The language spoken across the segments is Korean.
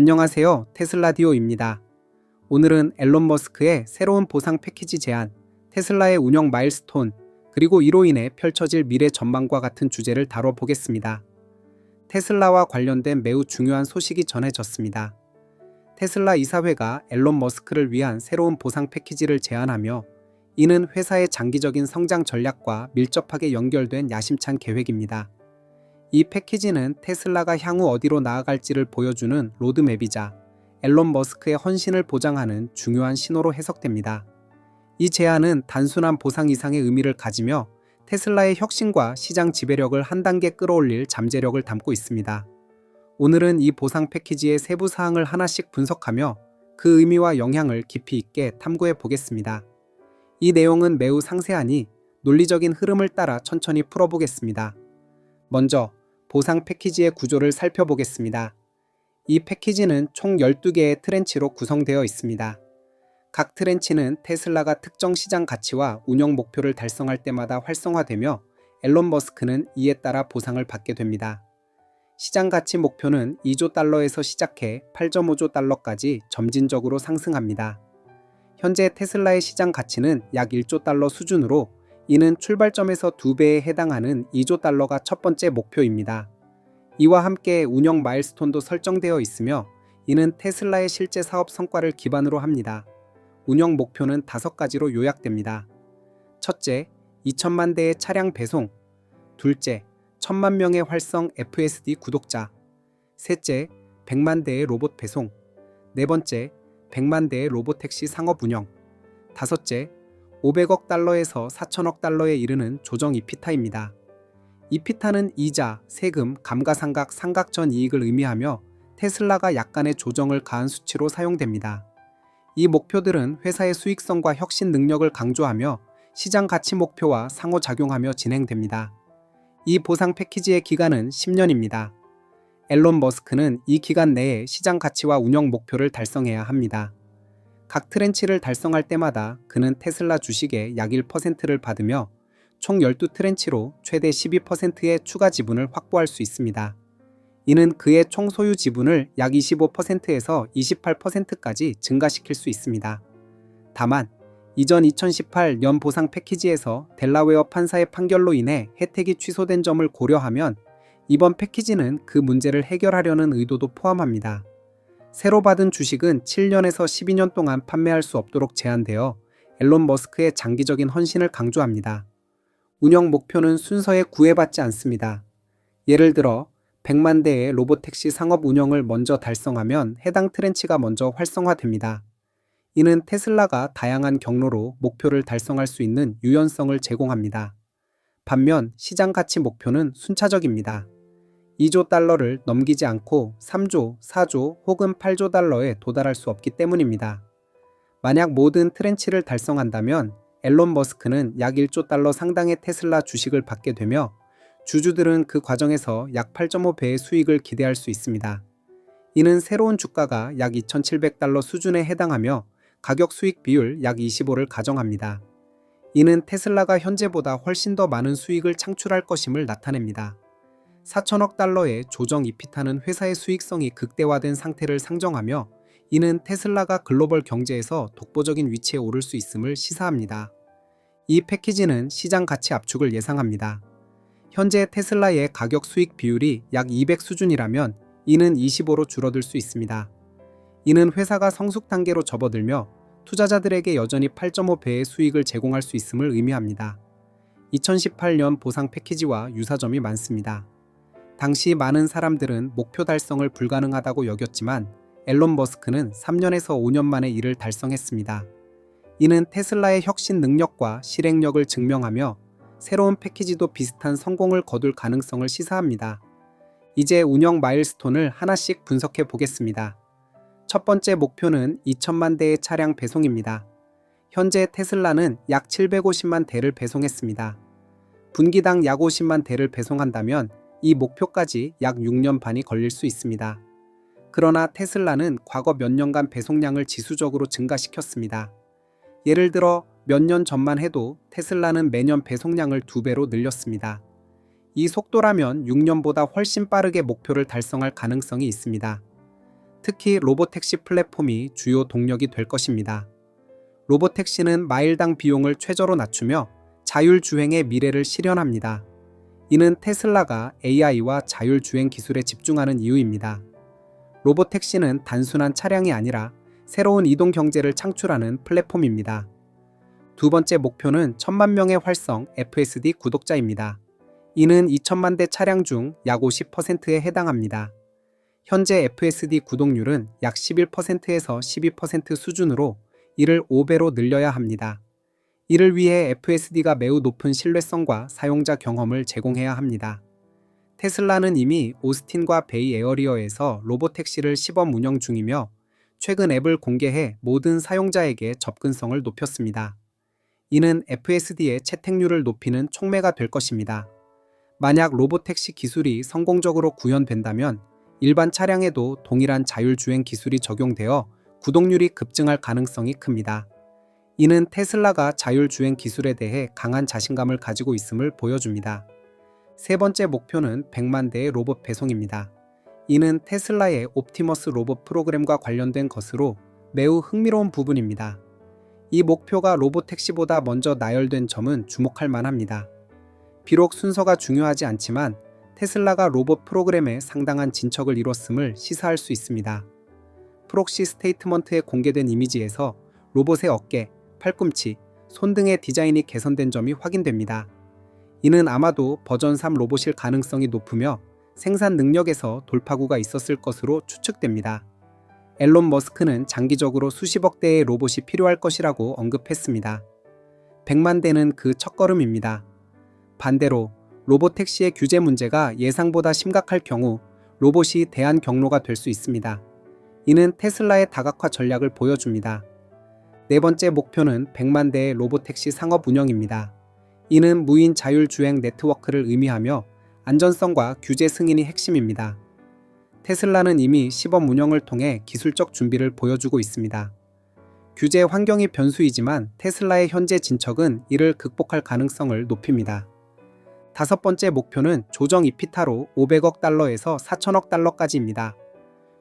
안녕하세요. 테슬라디오입니다. 오늘은 앨런 머스크의 새로운 보상 패키지 제안, 테슬라의 운영 마일스톤, 그리고 이로 인해 펼쳐질 미래 전망과 같은 주제를 다뤄보겠습니다. 테슬라와 관련된 매우 중요한 소식이 전해졌습니다. 테슬라 이사회가 앨런 머스크를 위한 새로운 보상 패키지를 제안하며 이는 회사의 장기적인 성장 전략과 밀접하게 연결된 야심찬 계획입니다. 이 패키지는 테슬라가 향후 어디로 나아갈지를 보여주는 로드맵이자 앨런 머스크의 헌신을 보장하는 중요한 신호로 해석됩니다. 이 제안은 단순한 보상 이상의 의미를 가지며 테슬라의 혁신과 시장 지배력을 한 단계 끌어올릴 잠재력을 담고 있습니다. 오늘은 이 보상 패키지의 세부 사항을 하나씩 분석하며 그 의미와 영향을 깊이 있게 탐구해 보겠습니다. 이 내용은 매우 상세하니 논리적인 흐름을 따라 천천히 풀어보겠습니다. 먼저 보상 패키지의 구조를 살펴보겠습니다. 이 패키지는 총 12개의 트렌치로 구성되어 있습니다. 각 트렌치는 테슬라가 특정 시장 가치와 운영 목표를 달성할 때마다 활성화되며 앨런 머스크는 이에 따라 보상을 받게 됩니다. 시장 가치 목표는 2조 달러에서 시작해 8.5조 달러까지 점진적으로 상승합니다. 현재 테슬라의 시장 가치는 약 1조 달러 수준으로 이는 출발점에서 2배에 해당하는 2조 달러가 첫 번째 목표입니다. 이와 함께 운영 마일스톤도 설정되어 있으며 이는 테슬라의 실제 사업 성과를 기반으로 합니다. 운영 목표는 다섯 가지로 요약됩니다. 첫째, 2천만 대의 차량 배송. 둘째, 1천만 명의 활성 FSD 구독자. 셋째, 100만 대의 로봇 배송. 네 번째, 100만 대의 로보택시 상업 운영. 다섯째, 500억 달러에서 4천억 달러에 이르는 조정 이피타입니다. 이피타는 이자, 세금, 감가상각, 상각전 이익을 의미하며 테슬라가 약간의 조정을 가한 수치로 사용됩니다. 이 목표들은 회사의 수익성과 혁신 능력을 강조하며 시장 가치 목표와 상호작용하며 진행됩니다. 이 보상 패키지의 기간은 10년입니다. 앨런 머스크는 이 기간 내에 시장 가치와 운영 목표를 달성해야 합니다. 각 트렌치를 달성할 때마다 그는 테슬라 주식의 약 1%를 받으며 총 12트렌치로 최대 12%의 추가 지분을 확보할 수 있습니다. 이는 그의 총 소유 지분을 약 25%에서 28%까지 증가시킬 수 있습니다. 다만 이전 2018년 보상 패키지에서 델라웨어 판사의 판결로 인해 혜택이 취소된 점을 고려하면 이번 패키지는 그 문제를 해결하려는 의도도 포함합니다. 새로 받은 주식은 7년에서 12년 동안 판매할 수 없도록 제한되어 앨런 머스크의 장기적인 헌신을 강조합니다. 운영 목표는 순서에 구애받지 않습니다. 예를 들어 100만 대의 로보택시 상업 운영을 먼저 달성하면 해당 트렌치가 먼저 활성화됩니다. 이는 테슬라가 다양한 경로로 목표를 달성할 수 있는 유연성을 제공합니다. 반면 시장 가치 목표는 순차적입니다. 2조 달러를 넘기지 않고 3조, 4조 혹은 8조 달러에 도달할 수 없기 때문입니다. 만약 모든 트렌치를 달성한다면 앨런 머스크는 약 1조 달러 상당의 테슬라 주식을 받게 되며 주주들은 그 과정에서 약 8.5배의 수익을 기대할 수 있습니다. 이는 새로운 주가가 약 2,700달러 수준에 해당하며 가격 수익 비율 약 25를 가정합니다. 이는 테슬라가 현재보다 훨씬 더 많은 수익을 창출할 것임을 나타냅니다. 4천억 달러의 조정 이피타는 회사의 수익성이 극대화된 상태를 상정하며 이는 테슬라가 글로벌 경제에서 독보적인 위치에 오를 수 있음을 시사합니다. 이 패키지는 시장 가치 압축을 예상합니다. 현재 테슬라의 가격 수익 비율이 약 200 수준이라면 이는 25로 줄어들 수 있습니다. 이는 회사가 성숙 단계로 접어들며 투자자들에게 여전히 8.5배의 수익을 제공할 수 있음을 의미합니다. 2018년 보상 패키지와 유사점이 많습니다. 당시 많은 사람들은 목표 달성을 불가능하다고 여겼지만 앨런 머스크는 3년에서 5년 만에 이를 달성했습니다. 이는 테슬라의 혁신 능력과 실행력을 증명하며 새로운 패키지도 비슷한 성공을 거둘 가능성을 시사합니다. 이제 운영 마일스톤을 하나씩 분석해 보겠습니다. 첫 번째 목표는 2천만 대의 차량 배송입니다. 현재 테슬라는 약 750만 대를 배송했습니다. 분기당 약 50만 대를 배송한다면 이 목표까지 약 6년 반이 걸릴 수 있습니다. 그러나 테슬라는 과거 몇 년간 배송량을 지수적으로 증가시켰습니다. 예를 들어 몇 년 전만 해도 테슬라는 매년 배송량을 두 배로 늘렸습니다. 이 속도라면 6년보다 훨씬 빠르게 목표를 달성할 가능성이 있습니다. 특히 로보택시 플랫폼이 주요 동력이 될 것입니다. 로보택시는 마일당 비용을 최저로 낮추며 자율주행의 미래를 실현합니다. 이는 테슬라가 AI와 자율주행 기술에 집중하는 이유입니다. 로보택시는 단순한 차량이 아니라 새로운 이동 경제를 창출하는 플랫폼입니다. 두 번째 목표는 천만 명의 활성 FSD 구독자입니다. 이는 2천만 대 차량 중 약 50%에 해당합니다. 현재 FSD 구독률은 약 11%에서 12% 수준으로 이를 5배로 늘려야 합니다. 이를 위해 FSD가 매우 높은 신뢰성과 사용자 경험을 제공해야 합니다. 테슬라는 이미 오스틴과 베이 에어리어에서 로보택시를 시범 운영 중이며 최근 앱을 공개해 모든 사용자에게 접근성을 높였습니다. 이는 FSD의 채택률을 높이는 촉매가 될 것입니다. 만약 로보택시 기술이 성공적으로 구현된다면 일반 차량에도 동일한 자율주행 기술이 적용되어 구독률이 급증할 가능성이 큽니다. 이는 테슬라가 자율주행 기술에 대해 강한 자신감을 가지고 있음을 보여줍니다. 세 번째 목표는 100만 대의 로봇 배송입니다. 이는 테슬라의 옵티머스 로봇 프로그램과 관련된 것으로 매우 흥미로운 부분입니다. 이 목표가 로보택시보다 먼저 나열된 점은 주목할 만합니다. 비록 순서가 중요하지 않지만 테슬라가 로봇 프로그램에 상당한 진척을 이뤘음을 시사할 수 있습니다. 프록시 스테이트먼트에 공개된 이미지에서 로봇의 어깨, 팔꿈치, 손 등의 디자인이 개선된 점이 확인됩니다. 이는 아마도 버전 3 로봇일 가능성이 높으며 생산 능력에서 돌파구가 있었을 것으로 추측됩니다. 앨런 머스크는 장기적으로 수십억 대의 로봇이 필요할 것이라고 언급했습니다. 100만 대는 그 첫걸음입니다. 반대로 로봇 택시의 규제 문제가 예상보다 심각할 경우 로봇이 대안 경로가 될 수 있습니다. 이는 테슬라의 다각화 전략을 보여줍니다. 네 번째 목표는 100만 대의 로보택시 상업 운영입니다. 이는 무인 자율주행 네트워크를 의미하며 안전성과 규제 승인이 핵심입니다. 테슬라는 이미 시범 운영을 통해 기술적 준비를 보여주고 있습니다. 규제 환경이 변수이지만 테슬라의 현재 진척은 이를 극복할 가능성을 높입니다. 다섯 번째 목표는 조정 이피타로 500억 달러에서 4천억 달러까지입니다.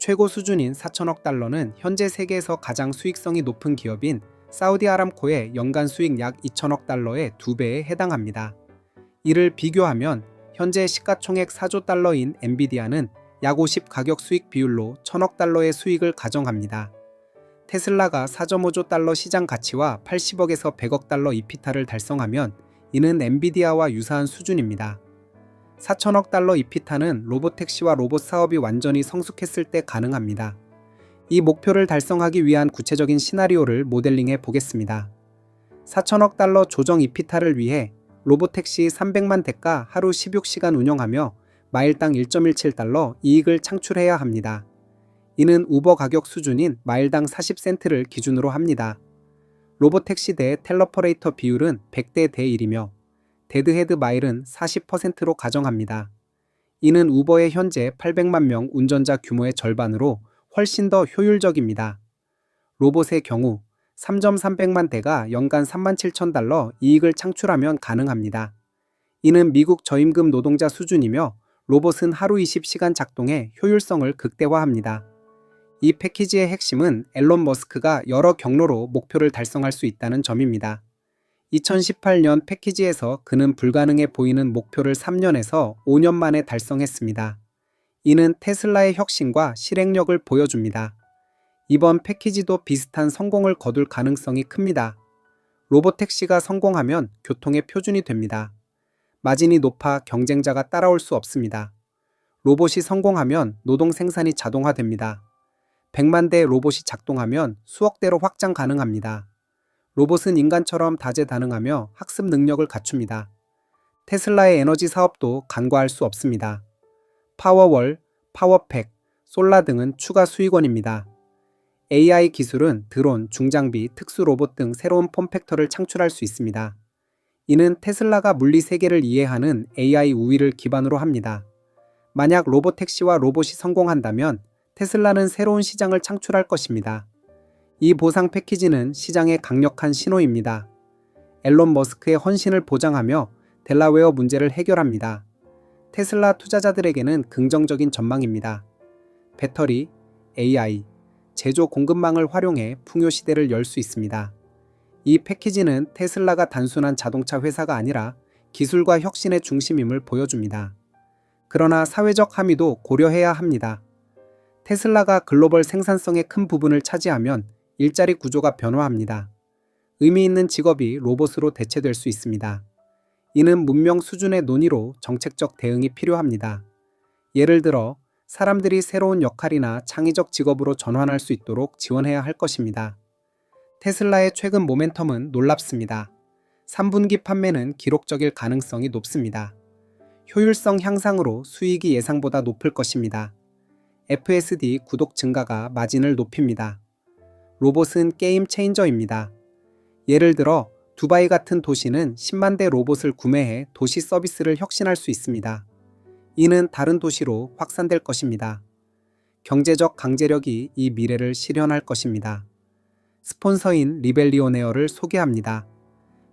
최고 수준인 4천억 달러는 현재 세계에서 가장 수익성이 높은 기업인 사우디 아람코의 연간 수익 약 2천억 달러의 두배에 해당합니다. 이를 비교하면 현재 시가총액 4조 달러인 엔비디아는 약 50 가격 수익 비율로 1천억 달러의 수익을 가정합니다. 테슬라가 4.5조 달러 시장 가치와 80억에서 100억 달러 이피타를 달성하면 이는 엔비디아와 유사한 수준입니다. 4천억 달러 이피타는 로보택시와 로봇 사업이 완전히 성숙했을 때 가능합니다. 이 목표를 달성하기 위한 구체적인 시나리오를 모델링해 보겠습니다. 4천억 달러 조정 이피타를 위해 로보택시 300만 대가 하루 16시간 운영하며 마일당 1.17달러 이익을 창출해야 합니다. 이는 우버 가격 수준인 마일당 40센트를 기준으로 합니다. 로보택시 대 텔러퍼레이터 비율은 100대 대 1이며 데드헤드 마일은 40%로 가정합니다. 이는 우버의 현재 800만 명 운전자 규모의 절반으로 훨씬 더 효율적입니다. 로봇의 경우 3.300만 대가 연간 3만 7천 달러 이익을 창출하면 가능합니다. 이는 미국 저임금 노동자 수준이며 로봇은 하루 20시간 작동해 효율성을 극대화합니다. 이 패키지의 핵심은 앨런 머스크가 여러 경로로 목표를 달성할 수 있다는 점입니다. 2018년 패키지에서 그는 불가능해 보이는 목표를 3년에서 5년 만에 달성했습니다. 이는 테슬라의 혁신과 실행력을 보여줍니다. 이번 패키지도 비슷한 성공을 거둘 가능성이 큽니다. 로보택시가 성공하면 교통의 표준이 됩니다. 마진이 높아 경쟁자가 따라올 수 없습니다. 로봇이 성공하면 노동 생산이 자동화됩니다. 100만 대 로봇이 작동하면 수억 대로 확장 가능합니다. 로봇은 인간처럼 다재다능하며 학습 능력을 갖춥니다. 테슬라의 에너지 사업도 간과할 수 없습니다. 파워월, 파워팩, 솔라 등은 추가 수익원입니다. AI 기술은 드론, 중장비, 특수 로봇 등 새로운 폼팩터를 창출할 수 있습니다. 이는 테슬라가 물리 세계를 이해하는 AI 우위를 기반으로 합니다. 만약 로봇택시와 로봇이 성공한다면 테슬라는 새로운 시장을 창출할 것입니다. 이 보상 패키지는 시장의 강력한 신호입니다. 앨런 머스크의 헌신을 보장하며 델라웨어 문제를 해결합니다. 테슬라 투자자들에게는 긍정적인 전망입니다. 배터리, AI, 제조 공급망을 활용해 풍요 시대를 열 수 있습니다. 이 패키지는 테슬라가 단순한 자동차 회사가 아니라 기술과 혁신의 중심임을 보여줍니다. 그러나 사회적 함의도 고려해야 합니다. 테슬라가 글로벌 생산성의 큰 부분을 차지하면 일자리 구조가 변화합니다. 의미 있는 직업이 로봇으로 대체될 수 있습니다. 이는 문명 수준의 논의로 정책적 대응이 필요합니다. 예를 들어 사람들이 새로운 역할이나 창의적 직업으로 전환할 수 있도록 지원해야 할 것입니다. 테슬라의 최근 모멘텀은 놀랍습니다. 3분기 판매는 기록적일 가능성이 높습니다. 효율성 향상으로 수익이 예상보다 높을 것입니다. FSD 구독 증가가 마진을 높입니다. 로봇은 게임 체인저입니다. 예를 들어 두바이 같은 도시는 10만 대 로봇을 구매해 도시 서비스를 혁신할 수 있습니다. 이는 다른 도시로 확산될 것입니다. 경제적 강제력이 이 미래를 실현할 것입니다. 스폰서인 리벨리오네어를 소개합니다.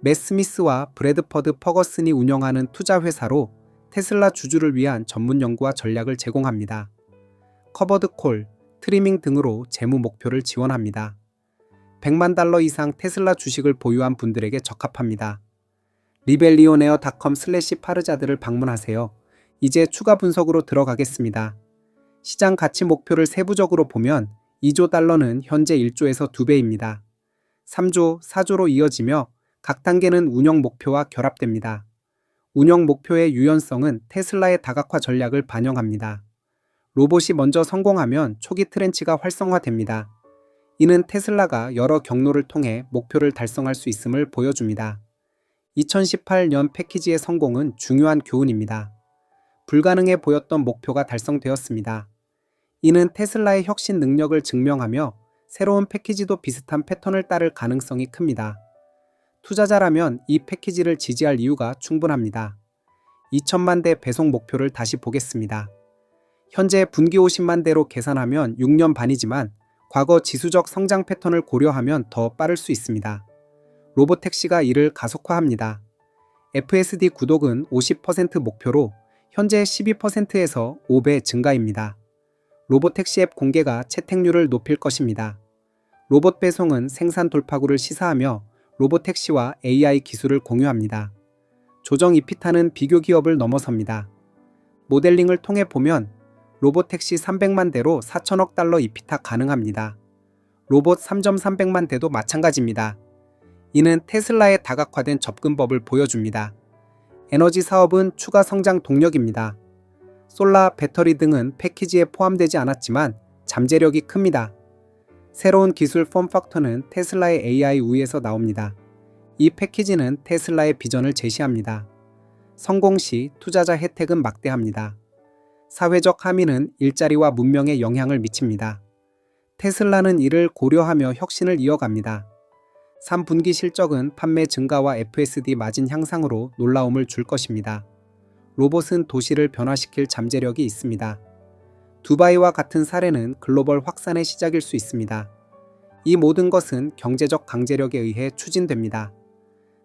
맷 스미스와 브래드퍼드 퍼거슨이 운영하는 투자 회사로 테슬라 주주를 위한 전문 연구와 전략을 제공합니다. 커버드 콜, 트리밍 등으로 재무 목표를 지원합니다. 100만 달러 이상 테슬라 주식을 보유한 분들에게 적합합니다. 리벨리오네어닷컴 슬래시 파르자드를 방문하세요. 이제 추가 분석으로 들어가겠습니다. 시장 가치 목표를 세부적으로 보면 2조 달러는 현재 1조에서 2배입니다. 3조, 4조로 이어지며 각 단계는 운영 목표와 결합됩니다. 운영 목표의 유연성은 테슬라의 다각화 전략을 반영합니다. 로봇이 먼저 성공하면 초기 트렌치가 활성화됩니다. 이는 테슬라가 여러 경로를 통해 목표를 달성할 수 있음을 보여줍니다. 2018년 패키지의 성공은 중요한 교훈입니다. 불가능해 보였던 목표가 달성되었습니다. 이는 테슬라의 혁신 능력을 증명하며 새로운 패키지도 비슷한 패턴을 따를 가능성이 큽니다. 투자자라면 이 패키지를 지지할 이유가 충분합니다. 2천만 대 배송 목표를 다시 보겠습니다. 현재 분기 50만 대로 계산하면 6년 반이지만 과거 지수적 성장 패턴을 고려하면 더 빠를 수 있습니다. 로보택시가 이를 가속화합니다. FSD 구독은 50% 목표로 현재 12%에서 5배 증가입니다. 로보택시 앱 공개가 채택률을 높일 것입니다. 로봇 배송은 생산 돌파구를 시사하며 로보택시와 AI 기술을 공유합니다. 조정 이피타는 비교 기업을 넘어섭니다. 모델링을 통해 보면 로보택시 300만 대로 4천억 달러 이피타 가능합니다. 로봇 3.300만 대도 마찬가지입니다. 이는 테슬라의 다각화된 접근법을 보여줍니다. 에너지 사업은 추가 성장 동력입니다. 솔라, 배터리 등은 패키지에 포함되지 않았지만 잠재력이 큽니다. 새로운 기술 폼factor는 테슬라의 AI 우에서 나옵니다. 이 패키지는 테슬라의 비전을 제시합니다. 성공 시 투자자 혜택은 막대합니다. 사회적 함의는 일자리와 문명에 영향을 미칩니다. 테슬라는 이를 고려하며 혁신을 이어갑니다. 3분기 실적은 판매 증가와 FSD 마진 향상으로 놀라움을 줄 것입니다. 로봇은 도시를 변화시킬 잠재력이 있습니다. 두바이와 같은 사례는 글로벌 확산의 시작일 수 있습니다. 이 모든 것은 경제적 강제력에 의해 추진됩니다.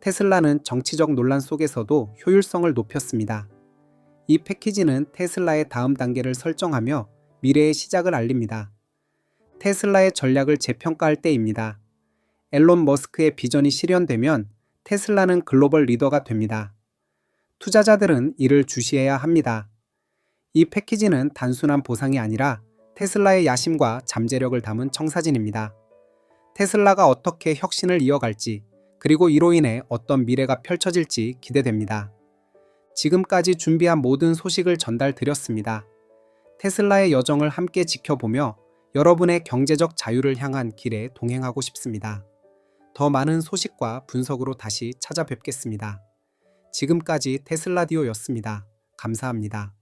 테슬라는 정치적 논란 속에서도 효율성을 높였습니다. 이 패키지는 테슬라의 다음 단계를 설정하며 미래의 시작을 알립니다. 테슬라의 전략을 재평가할 때입니다. 앨런 머스크의 비전이 실현되면 테슬라는 글로벌 리더가 됩니다. 투자자들은 이를 주시해야 합니다. 이 패키지는 단순한 보상이 아니라 테슬라의 야심과 잠재력을 담은 청사진입니다. 테슬라가 어떻게 혁신을 이어갈지, 그리고 이로 인해 어떤 미래가 펼쳐질지 기대됩니다. 지금까지 준비한 모든 소식을 전달 드렸습니다. 테슬라의 여정을 함께 지켜보며 여러분의 경제적 자유를 향한 길에 동행하고 싶습니다. 더 많은 소식과 분석으로 다시 찾아뵙겠습니다. 지금까지 테슬라디오였습니다. 감사합니다.